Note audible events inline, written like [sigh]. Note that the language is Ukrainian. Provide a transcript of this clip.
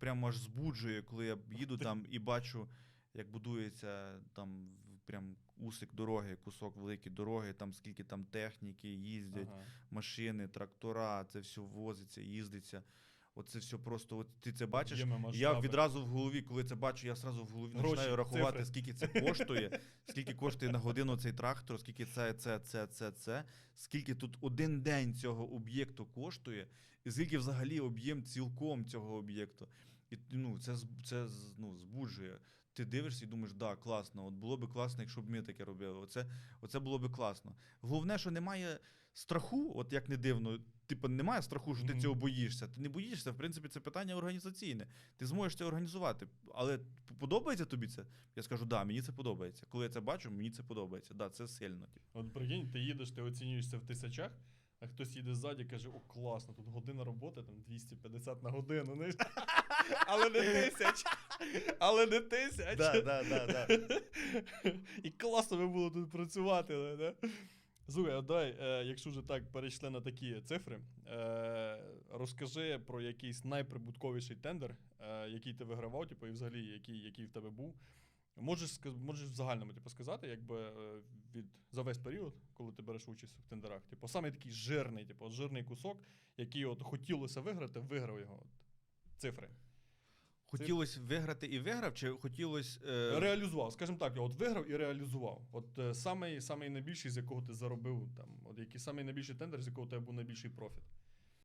прямо аж збуджує, коли я їду там і бачу, як будується там прям усик дороги, кусок великої дороги, там скільки там техніки їздять, Ага. машини, трактора, це все возиться, їздиться. Оце все просто, от ти це бачиш. Я відразу в голові, коли це бачу, я одразу в голові Гроші, починаю рахувати, цифри. скільки це коштує, скільки коштує на годину цей трактор, скільки це, це, це, це, це, скільки тут один день цього об'єкту коштує, і скільки взагалі об'єм цілком цього об'єкту. І ну, це, це ну, збуджує. Ти дивишся і думаєш, да, класно, от було би класно, якщо б ми таке робили. Оце, оце було би класно. Головне, що немає страху, от як не дивно, типу, немає страху, що ти Мгм. цього боїшся. Ти не боїшся, в принципі, це питання організаційне. Ти зможеш це організувати. Але подобається тобі це? Я скажу, да, мені це подобається. Коли я це бачу, мені це подобається. Да, це сильно. типу. От прикинь, ти їдеш, ти оцінюєшся в тисячах, а хтось їде ззаді каже: о, класно, тут година роботи, там 250 на годину. [laughs] Але не тисяч. Але не тисяч. Да, да, да, да. І класно ви було тут працювати. Да? Слухай, а давай, е, якщо вже так перейшли на такі цифри, е, розкажи про якийсь найприбутковіший тендер, е, який ти вигравав, типу, і взагалі який, який в тебе був. Можеш, можеш в загальному типу, сказати, якби від, за весь період, коли ти береш участь в тендерах. Типу, саме такий жирний, типу, жирний кусок, який от хотілося виграти, виграв його. От, цифри. Хотілося виграти і виграв, чи хотілося. Е... Реалізував, скажімо так, от виграв і реалізував. От е, самий, самий найбільший, з якого ти заробив, там, от який самий найбільший тендер, з якого у тебе був найбільший профіт.